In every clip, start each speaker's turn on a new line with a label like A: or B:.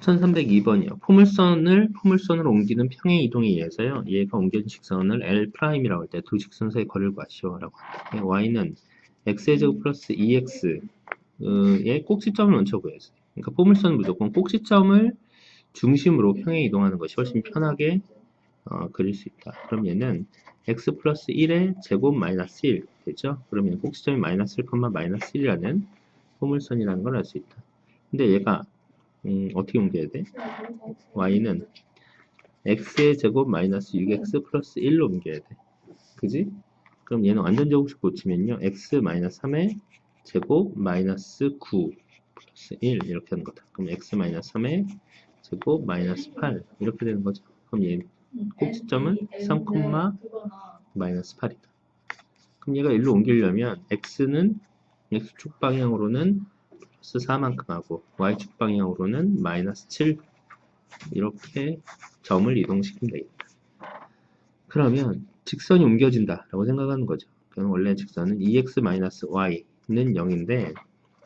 A: 1302번이요. 포물선을 포물선으로 옮기는 평행 이동에 의해서요. 얘가 옮겨진 직선을 L'이라고 할 때 두 직선 사이 거리를 구하시오라고 합니다. y는 x의 제곱 플러스 2x의 꼭지점을 먼저 구해서 그러니까 포물선은 무조건 꼭지점을 중심으로 평행 이동하는 것이 훨씬 편하게 어, 그릴 수 있다. 그럼 얘는 x 플러스 1의 제곱 마이너스 1 되죠? 그러면 꼭지점이 마이너스 1, 마이너스 1이라는 포물선이라는 걸 알 수 있다. 근데 얘가 음, 어떻게 옮겨야 돼? y는 x의 제곱 마이너스 6x 플러스 1로 옮겨야 돼. 그지? 그럼 얘는 완전 제곱식 고치면요. x 마이너스 3의 제곱 마이너스 9 플러스 1 이렇게 하는 거다. 그럼 x 마이너스 3의 제곱 마이너스 8 이렇게 되는 거죠. 그럼 얘 꼭지점은 3, 마이너스 8이다. 그럼 얘가 일로 옮기려면 x는 x축 방향으로는 플러스 4만큼 하고 y축 방향으로는 마이너스 7 이렇게 점을 이동시키면 되겠다. 그러면 직선이 옮겨진다 라고 생각하는 거죠. 그럼 원래 직선은 2x-y는 0인데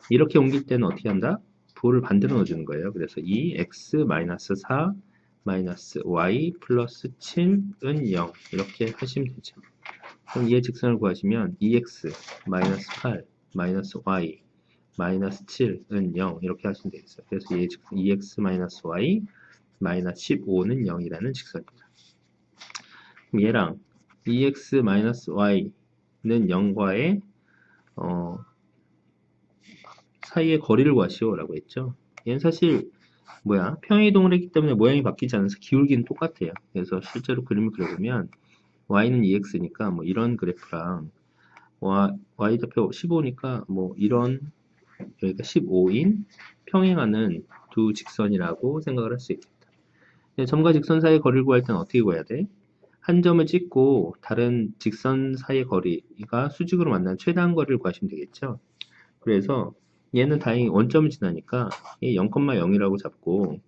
A: 이렇게 옮길 때는 어떻게 한다? 부호를 반대로 넣어주는 거예요. 그래서 2x-4 마이너스 y 플러스 7은 0 이렇게 하시면 되죠. 그럼 이의 직선을 구하시면 2x 마이너스 8 마이너스 y 마이너스 7은 0 이렇게 하시면 되겠어요. 그래서 이의 직선 2x 마이너스 y 마이너스 15는 0이라는 직선입니다. 얘랑 2x 마이너스 y는 0과의 어, 사이의 거리를 구하시오라고 했죠. 얘는 사실 뭐야 평행이동을 했기 때문에 모양이 바뀌지 않아서 기울기는 똑같아요. 그래서 실제로 그림을 그려보면 y는 2x니까 뭐 이런 그래프랑 y 좌표 15니까 뭐 이런 여기가 15인 평행하는 두 직선이라고 생각을 할 수 있겠다. 점과 직선 사이의 거리를 구할 때는 어떻게 구해야 돼? 한 점을 찍고 다른 직선 사이의 거리가 수직으로 만나는 최대한 거리를 구하시면 되겠죠. 그래서 얘는 다행히 원점을 지나니까 0,0이라고 잡고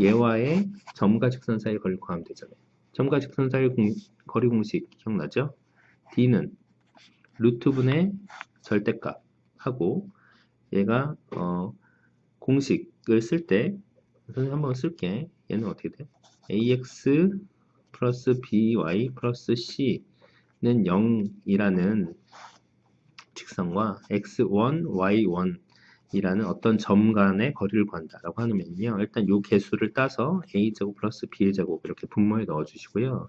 A: 얘와의 점과 직선 사이의 거리를 구하면 되잖아요. 점과 직선 사이의 공, 거리 공식 기억나죠? d는 루트분의 절대값 하고 얘가 어, 공식을 쓸 때 선생님 한번 쓸게 얘는 어떻게 돼? ax 플러스 by 플러스 c는 0이라는 직선과 x1, y1 이라는 어떤 점 간의 거리를 구한다 라고 하면요. 일단 요 개수를 따서 a제곱 플러스 b제곱 이렇게 분모에 넣어 주시고요.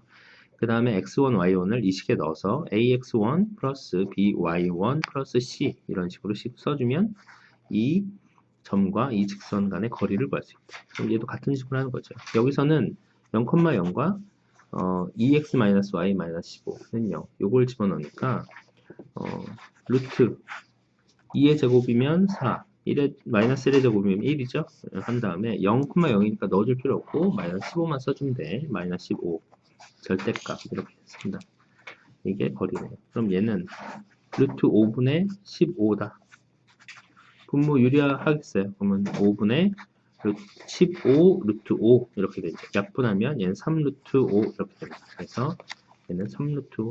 A: 그 다음에 x1, y1을 이 식에 넣어서 ax1 플러스 by1 플러스 c 이런 식으로 써주면 이 점과 이 직선 간의 거리를 구할 수 있다. 그럼 얘도 같은 식으로 하는 거죠. 여기서는 0,0과 어, 2x-y-15는 0. 요걸 집어넣으니까 어, 루트 2의 제곱이면 4, 1의, 마이너스 1의 제곱이면 1이죠? 한 다음에 0,0이니까 넣어줄 필요 없고 마이너스 15만 써주면 돼. 마이너스 15 절대값 이렇게 했습니다. 이게 거리네요. 그럼 얘는 루트 5분의 15다. 분모 유리하겠어요. 그러면 5분의 루트 15 루트 5 이렇게 되죠. 약분하면 얘는 3 루트 5 이렇게 됩니다. 그래서 얘는 3 루트 5